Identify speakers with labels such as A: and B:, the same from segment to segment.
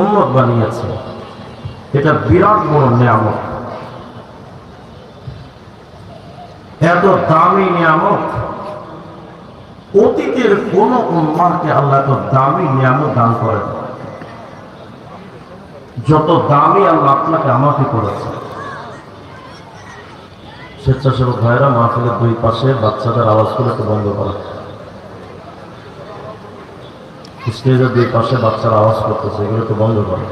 A: উন্মত বানিয়েছে। এটা বিরাট বড় নিয়ামত। এত দামি নিয়ামত, অতীতের কোন উম্মাকে আল্লাহ এত দামি নিয়ামত দান করেন যত দামি আল্লাহ আপনাকে আমাকে করেছে। স্বেচ্ছাসেবক ভাইরা মাহফিলের দুই পাশে বাচ্চাদের আওয়াজগুলো একটু বন্ধ করা। স্টেজের দুই পাশে বাচ্চারা আওয়াজ করতেছে এগুলো একটু বন্ধ করে।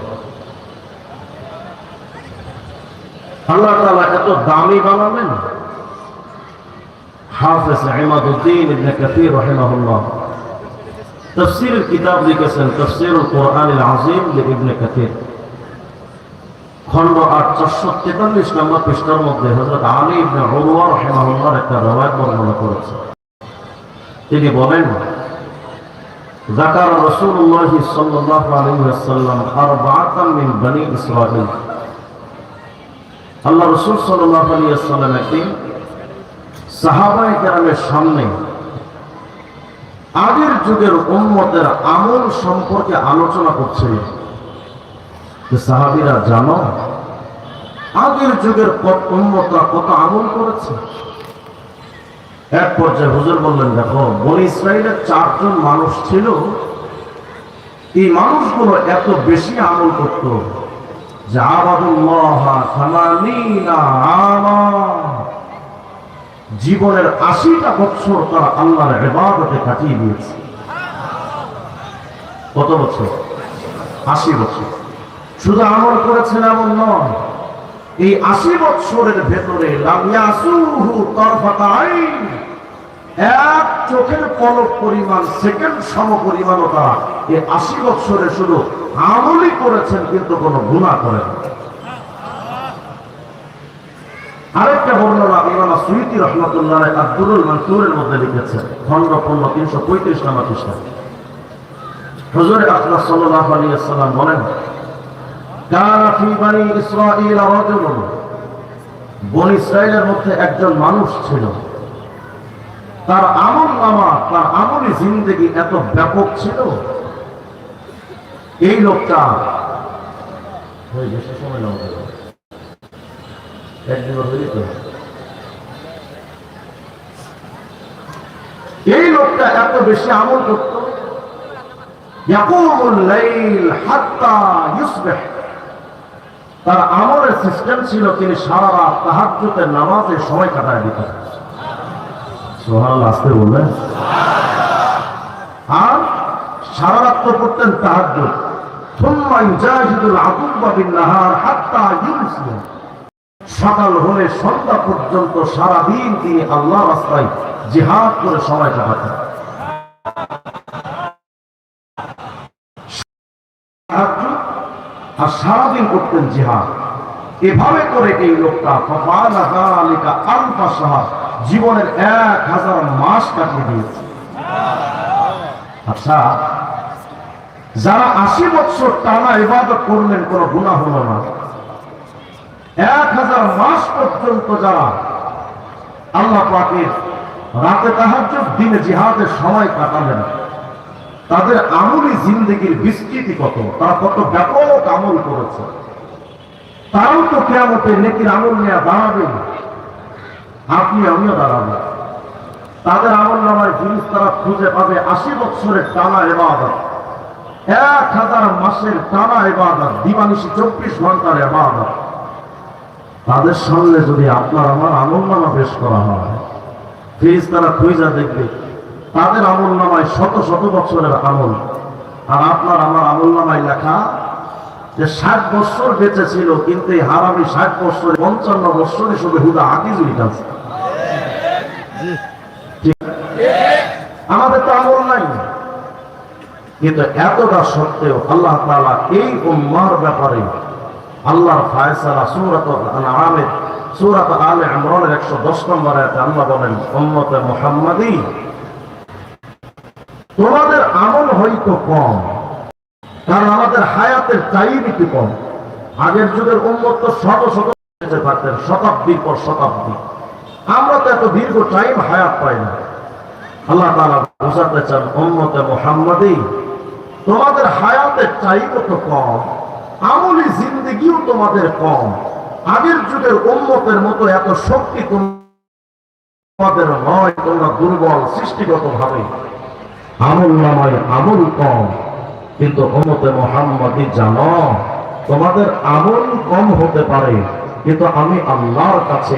A: আল্লাহ তাআলা এত দামি বানাবেন হাফেজ ইমাদউদ্দিন ইবনে কাসির রাহিমাহুল্লাহ। তাফসীরের কিতাব লিখেছেন তাফসীরুল কোরআনিল আযীম ইবনে কাসির। খণ্ড আট, চারশো তেতাল্লিশ নম্বর পৃষ্ঠার মধ্যে হজরত আলী ইবনে উরওয়া রাহিমাহুল্লাহর একটা রওয়ায়াত বর্ণনা করেছে। তিনি বলেন ذكر رسول الله صلى الله عليه وسلم أربعة من بني إسرائيل আল্লাহ রসুল সাল্লাহ আলী আসসালাম একদিন সাহাবাই কেরামের সামনে আগের যুগের উম্মতের আমল সম্পর্কে আলোচনা করছিলেন যে সাহাবিরা জানো আগের যুগের কত উম্মতরা কত আমল করেছে এক পর্যায়ে হুজুর বললেন, দেখো, বনি ইসরায়েলের চারজন মানুষ ছিল। এই মানুষগুলো এত বেশি আমল করত জীবনের আশিটা বছর তারা আল্লাহর এবাদতে কাটিয়ে দিয়েছে। কত বছর? আশি বছর। শুধু আমল করেছেন এমন নয় এই আশি বছরের ভেতরে এক চোখের পলক পরিমাণ, সেকেন্ড সম পরিমাণও তারা এই আশি বছরে শুধু করেছেন, কিন্তু কোনো গুণা করেন। আরেকটা বর্ণনা ইমাম সুইতি রহমতুল্লাহ আব্দুল মনসুরের মধ্যে লিখেছেন খন্ড পণ্য তিনশো পঁয়ত্রিশ নম্বর পৃষ্ঠা হজরে সাল্লাল্লাহু আলাইহি ওয়াসাল্লাম বলেন মধ্যে একজন মানুষ ছিল। তার আমল নামা, তার আমলি জিন্দগি এত ব্যাপক ছিল। এই লোকটা এই লোকটা এত বেশি আমল করত। তার আমলের সিস্টেম ছিল তিনি সারা রাত তাহাজ্জুদের নামাজে সময় কাটায় দিতেন। সোহান বললেন আর সারা রাত তো করতেন ইউসবিহ সকাল হলে সন্ধ্যা পর্যন্ত সারাদিন তিনি আল্লাহ রাস্তায় জিহাদ করে সময় কাটাতেন। আর সারাদিন করতেন জিহাদ। এভাবে করে এই লোকটা জীবনের এক হাজার মাস কাটিয়ে দিয়েছে। আচ্ছা যারা আশি বছর টানা ইবাদত করলেন, কোনো গুণা হলো না। এক হাজার মাস পর্যন্ত যারা আল্লাহ পাকের রাতে তাহাজ্জুদ দিনে জিহাদের সময় কাটালেন তাদের আমলি জিন্দগির বিস্তৃতি কত? তারা কত ব্যাপক আমল করেছে। তারাও তো কেয়ামতে নেকির আমল নিয়ে দাঁড়াবে। আপনি, আমিও দাঁড়াবো। তাদের আমল নামায় জিনিস তারা খুঁজে পাবে আশি বছরের টানা এবাদত। এক হাজার মাসের টানা এবাদত, দিবানিশি চব্বিশ ঘণ্টার এবাদত। তাদের সামনে যদি আপনার আমার আমল নামা পেশ করা হয় ফিজ তারা খুঁজা দেখবে তাদের আমল নামায় শত শত বছরের আমল। আর আপনার আমার আমল নামায় লেখা যে ষাট বছর বেঁচে ছিল কিন্তু এই হারামি ষাট বছর পঞ্চান্ন বছরে শুধু হুদা আগে আছে। আমাদের তো আমল নাই। কিন্তু এতটা সত্ত্বেও আল্লাহ তাআলা এই উম্মার ব্যাপারে আল্লাহর ফায়সালা সূরাত আল-আনামের সূরাত আলে ইমরানের 110 নম্বর আয়াতে আল্লাহ বলেন, উম্মতে মুহাম্মাদি তোমাদের আমল হয়তো কম, কারণ আমাদের হায়াতের একটু কম। আগের যুগের উন্মত শত শত বেঁচে থাকতেন, শতাব্দীর পর শতাব্দী। আমরা তো এত দীর্ঘ টাইম হায়াত পাই না। আল্লাহ তাআলা বোঝাতে চান, উম্মতে মুহাম্মাদি, তোমাদের হায়াতের চাইতে তো কম, আমলি জিন্দগিও তোমাদের কম। আগের যুগের উন্মতের মতো এত শক্তি তোমাদের নয়, তোমরা দুর্বল সৃষ্টিগত ভাবে আমল নামায় আমল কম কিন্তু উম্মতে মোহাম্মদী জানো, তোমাদের আমল কম হতে পারে কিন্তু আমি আল্লাহর কাছে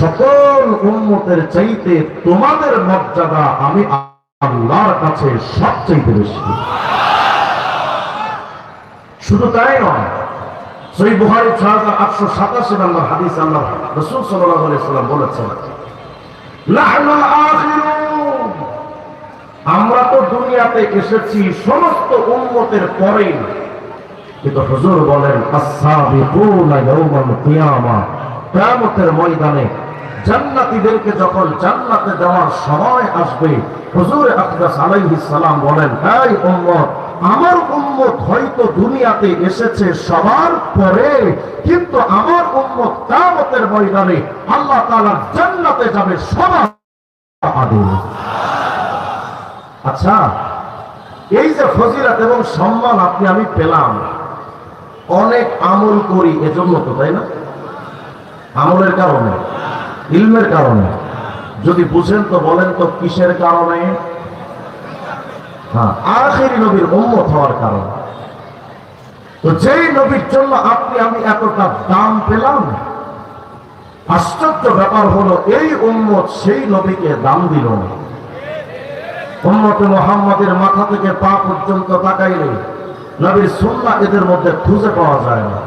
A: সকল উম্মতের চাইতে তোমাদের মর্যাদা আমি আল্লাহর কাছে সবচেয়ে বেশি শুধু তাই নয় সেই বুহারি আটশো সাতাশি নম্বর হাদিস আল্লাহ রসুল সাল্লাহ বলেছেন। আমরা তো দুনিয়াতে এসেছি সমস্ত উন্মতের পরে কিন্তু হুজুর বলেন কিয়ামতের ময়দানে জান্নাতীদেরকে যখন জান্নাতে দেওয়ার সময় আসবে, হুজুর আকরাস আলাইহিস সালাম বলেন, এই উম্মত আমার উম্মত হয়তো দুনিয়াতে এসেছে সবার পরে, কিন্তু আমার উম্মত কিয়ামতের ময়দানে আল্লাহ তাআলা জান্নাতে যাবে সবার আচ্ছা এই যে ফজিলত এবং সম্মান আপনি, আমি পেলাম। অনেক আমল করি এজন্য তো, তাই না? আমলের কারণে, ইলমের কারণে। যদি বুঝেন তো বলেন তো কিসের কারণে? হ্যাঁ আখেরি নবীর উম্মত হওয়ার কারণে। তো যেই নবীর জন্য আপনি, আমি এতটা দাম পেলাম, আশ্চর্য ব্যাপার হলো এই উম্মত সেই নবীকে দাম দিল না। উম্মতে মোহাম্মদের মাথা থেকে পা পর্যন্ত তাকাইলে নবীর সুন্না এদের মধ্যে খুঁজে পাওয়া যায় না।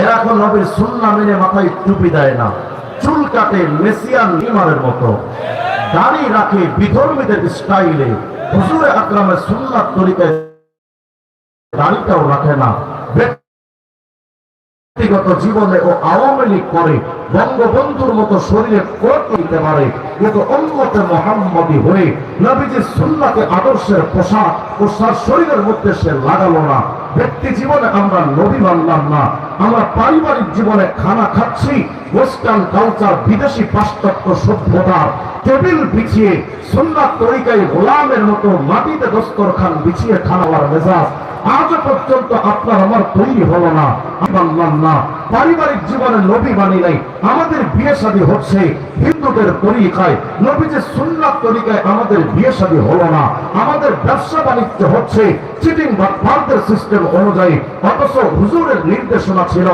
A: এরা এখন নবীর সুন্না মেনে মাথায় টুপি দেয় না। চুল কাটে মেসিয়ান নিমারের মতো। দাড়ি রাখে বিধর্মীদের স্টাইলে। আকরামের সুন্নাত রাখে না। ব্যক্তিগত জীবনে ও আওয়ামী লীগ করে বঙ্গবন্ধুর মতো শরীরে কোট পারে কিন্তু উম্মতে মোহাম্মদী হয়ে নবীজির সুন্নাতে আদর্শের পোশাক ও সার শরীরের মধ্যে সে লাগালো না। ব্যক্তি জীবনে আমরা নবী মানলাম না। আমরা পারিবারিক জীবনে খানা খাচ্ছি ওয়েস্টার্ন কালচার বিদেশি পাশ্চাত্য সভ্যতা টেবিল বিছিয়ে সুন্নাত তরিকায় গোলামের মতো মাটিতে দস্তরখান বিছিয়ে খাওয়ার মেজাজ। আজও পর্যন্ত আপনার আমার তৈরি হলো না। মানলাম না। পারিবারিক জীবনে নবী মানি নাই। আমাদের বিয়ে শাদী হচ্ছে হিন্দুদের তরিকায়। নবীজের সুন্নাত তরিকায় আমাদের বিয়ে শাদী হলো না। আমাদের ব্যবসা বাণিজ্য হচ্ছে চিটিং বা ভারতের সিস্টেম অনুযায়ী। অথচ হুজুরের নির্দেশনা ছিল,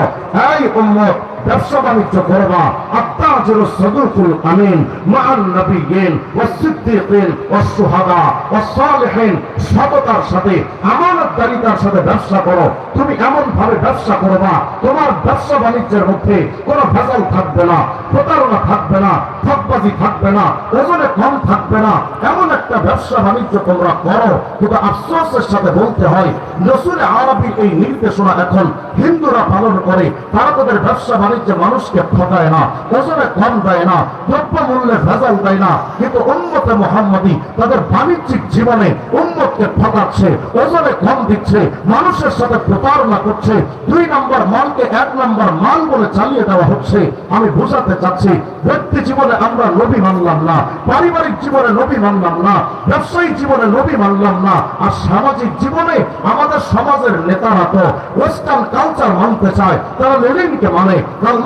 A: এই উম্মত ব্যবসা বাণিজ্য করবা। আত্মাজের সদুকুল আমিন মান নবীন ও সিদ্দিকিন ও সুহাদা ও সালেহিন, সততার সাথে, আমানতদারিতার সাথে ব্যবসা করো। তুমি এমন ভাবে ব্যবসা করবা, তোমার ব্যবসা বাণিজ্যের মধ্যে কোনো ভেজাল থাকবে না, প্রতারণা থাকবে না ঠকবাজি থাকবে না, ওজনে কম থাকবে না। এমন একটা ব্যবসা বাণিজ্য তোমরা করো কিন্তু আফসোসের সাথে বলতে হয়। রসুল আরবির এই নির্দেশনা এখন হিন্দুরা পালন করে তারা তাদের ব্যবসা বাণিজ্যে মানুষকে ঠকায় না, ওজনে কম দেয় না দ্রব্য মূল্যে ভেজাল দেয় না, কিন্তু উন্মতে মোহাম্মদী তাদের বাণিজ্যিক জীবনে উন্মতকে ঠকাচ্ছে ওজনে কম দিচ্ছে, মানুষের সাথে প্রতারণা করছে, দুই নম্বর মালকে এক নম্বর মাল বলে চালিয়ে দেওয়া হচ্ছে। আমি বোঝাতে চাচ্ছি, ব্যক্তি জীবনে আমরা নবী মানলাম না, পারিবারিক জীবনে নবী মানলাম না ব্যবসায়িক জীবনে নবী মানলাম না, আর সামাজিক জীবনে আমাদের সমাজের নেতারা তো ওয়েস্টার্ন কালচার মানতে চায়, তারা লেনিনকে মানে। কার্ল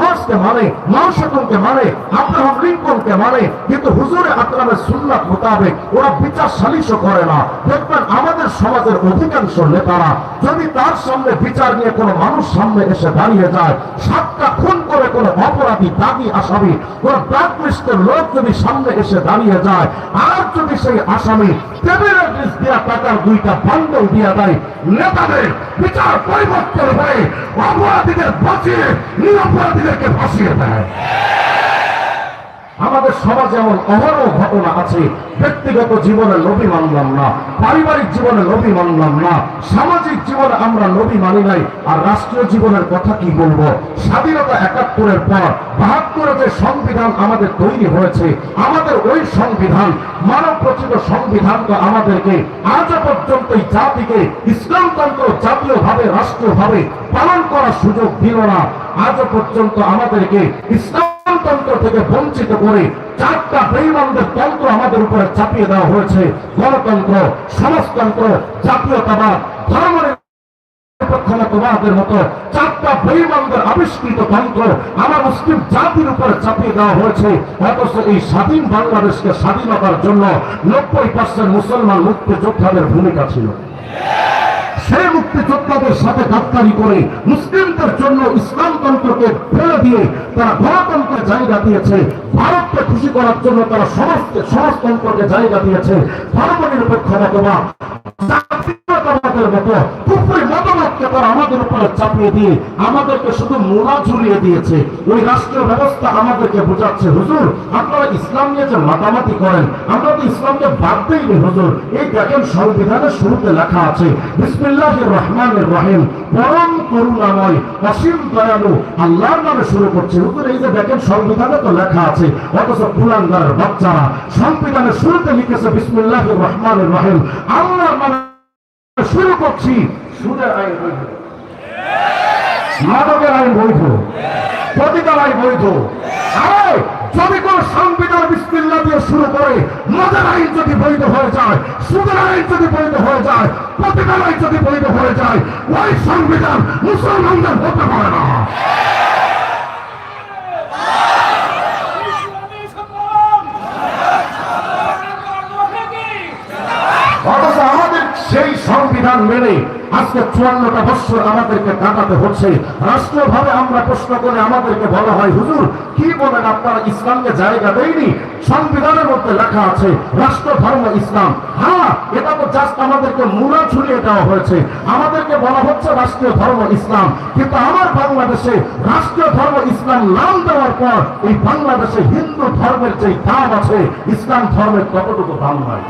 A: মানে মাও মানে আব্রাহাম লিঙ্কনকে মানে কিন্তু হুজুরে আকরামের সুন্নাত মোতাবেক ওরা বিচার সালিশও করে না। দেখবেন আমাদের সমাজের অধিকাংশ নেতারা যদি তার সামনে বিচার নিয়ে কোনো মানুষ সামনে এসে দাঁড়িয়ে যায়, সাতটা খুন কোনো অপরাধী দাবি আসামি, কোন ব্ল্যাকলিস্ট লোক যদি সামনে এসে দাঁড়িয়ে যায়, আর যদি সেই আসামি টেবিলের নিচ দিয়া টাকার দুইটা বান্ডল দিয়া দেয় বিচার পরিবর্তন হয়ে অপরাধীদের বাঁচিয়ে নিরপরাধীদেরকে ফাঁসিয়ে দেয়। আমাদের সমাজে এমন অহরহ ঘটনা আছে, ব্যক্তিগত জীবনে নবী মানলাম না, পারিবারিক জীবনে নবী মানলাম না, সামাজিক জীবনে আমরা নবী মানি নাই, আর রাষ্ট্রীয় জীবনের কথা কি বলব? স্বাধীনতা একাত্তরের পর বাহাত্তরে যে সংবিধান আমাদের তৈরি হয়েছে, আমাদের ওই সংবিধান, মানব রচিত সংবিধানটা আমাদেরকে আজও পর্যন্ত এই জাতিকে ইসলামতন্ত্র জাতীয়ভাবে, রাষ্ট্রীয়ভাবে পালন করার সুযোগ দিল না। আজ পর্যন্ত আমাদেরকে ইসলাম গণতন্ত্র থেকে বঞ্চিত করে চারটা বেইমানদের তন্ত্র আমাদের উপরে চাপিয়ে দেওয়া হয়েছে। গণতন্ত্র, সমাজতন্ত্র, জাতীয়তাবাদ ধর্ম মুসলিম উপরে চাপিয়ে দেওয়া হয়েছে। এই স্বাধীন বাংলাদেশকে স্বাধীনতার জন্য নব্বই পার্সেন্ট মুসলমান মুক্তিযোদ্ধাদের ভূমিকা ছিল। সেই মুক্তিযোদ্ধাদের সাথে গাদ্দারি করে মুসলিমদের জন্য ইসলামতন্ত্রকে ফেলে দিয়ে তারা গণতন্ত্রের জায়গা দিয়েছে, ভারতকে খুশি করার জন্য তারা সমাজকে সমাজতন্ত্রকে জায়গা দিয়েছে, ধর্ম নিরপেক্ষ মতবাদ আপনারা ইসলাম নিয়ে যে করেন বাদ সংবিধানের শুরুতে লেখা আছে বিসমিল্লাহ রহমান রহিম। পরম করুণাময় অসীম দয়ালু আল্লাহর নামে শুরু করছে। হুজুর, এই যে দেখেন, সংবিধানে তো লেখা আছে করছি। মাদকের আইন বৈধ। প্রতিকার আইন বৈধ। যদি কোন সংবিধান বিসমিল্লা দিয়ে শুরু করে মদের আইন যদি বৈধ হয়ে যায়, সুদের আইন যদি বৈধ হয়ে যায় প্রতিকার আইন যদি বৈধ হয়ে যায়, ওই সংবিধান মুসলমানদের হতে পারে না। অথচ আমাদের সেই সংবিধান মেনে আজকে চুয়ান্নটা বছর আমাদেরকে কাটাতে হচ্ছে। রাষ্ট্রীয়ভাবে আমরা প্রশ্ন করে, আমাদেরকে বলা হয়, হুজুর, কি বলেন আপনারা? ইসলামকে জায়গা দেয়নি? সংবিধানের মধ্যে লেখা আছে রাষ্ট্র ধর্ম ইসলাম। হ্যাঁ এটা তো জাস্ট আমাদেরকে মুড়া ছুড়িয়ে দেওয়া হয়েছে। আমাদেরকে বলা হচ্ছে রাষ্ট্রীয় ধর্ম ইসলাম। কিন্তু আমার বাংলাদেশে রাষ্ট্রীয় ধর্ম ইসলাম নাম দেওয়ার পর এই বাংলাদেশে হিন্দু ধর্মের যে দাম আছে, ইসলাম ধর্মের কতটুকু দাম নাই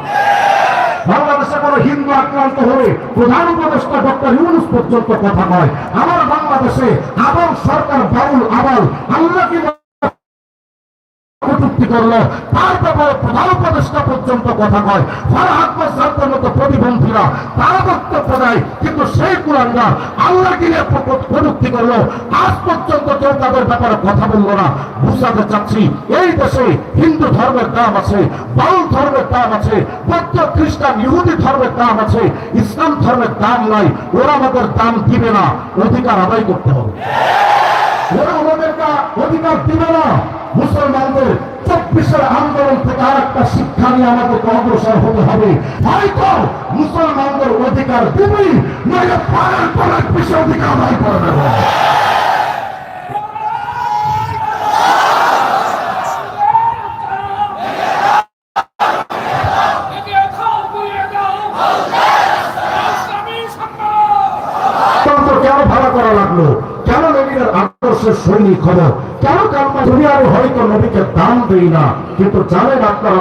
A: বাংলাদেশে কোনো হিন্দু আক্রান্ত হলে প্রধান উপদেষ্টা ডক্টর ইউনুস পর্যন্ত কথা নয়। আমার বাংলাদেশে আবার সরকার বাউল আবাল আল্লাহকে কটূক্তি করল তার ব্যাপারে প্রধান উপদেষ্টা পর্যন্ত কথা কয়। ফরহাদ মোসাদ্দের মতো প্রতিবন্ধীরা তারা বক্তব্য দেয়, কিন্তু সেই কুরাঙ্গা আল্লাহকে নিয়ে প- কটূক্তি করল। আজ পর্যন্ত কেউ তাদের ব্যাপারে কথা বলল না। বুঝাতে চাচ্ছি, এই দেশে হিন্দু ধর্মের দাম আছে, বাউল ধর্মের দাম আছে, বৌদ্ধ, খ্রিস্টান, ইহুদি ধর্মের দাম আছে, ইসলাম ধর্মের দাম নাই, ওরা আমাদের দাম দিবে না, অধিকার আদায় করতে হবে। ওরা আমাদের অধিকার দিবে না। মুসলমানদের চব্বিশের আন্দোলন থেকে আর একটা শিক্ষা নিয়ে আমাদেরকে অগ্রসর হতে হবে। হয়তো মুসলমানদের অধিকার দিবি, নইলে পাড়ার পরের পিছিয়ে অধিকার আদায় করে দেব
B: এগিয়ে খাও গুলিয়ে দাও ইসলামী সম্মান
A: তন্ত্র কেন ভাড়া করা লাগল কেন নবীদের আদর্শের সৈনিক হলো কেন কালমা দুনিয়ার হয়তো নবীকে দান দিই না কিন্তু জানেন আপনারা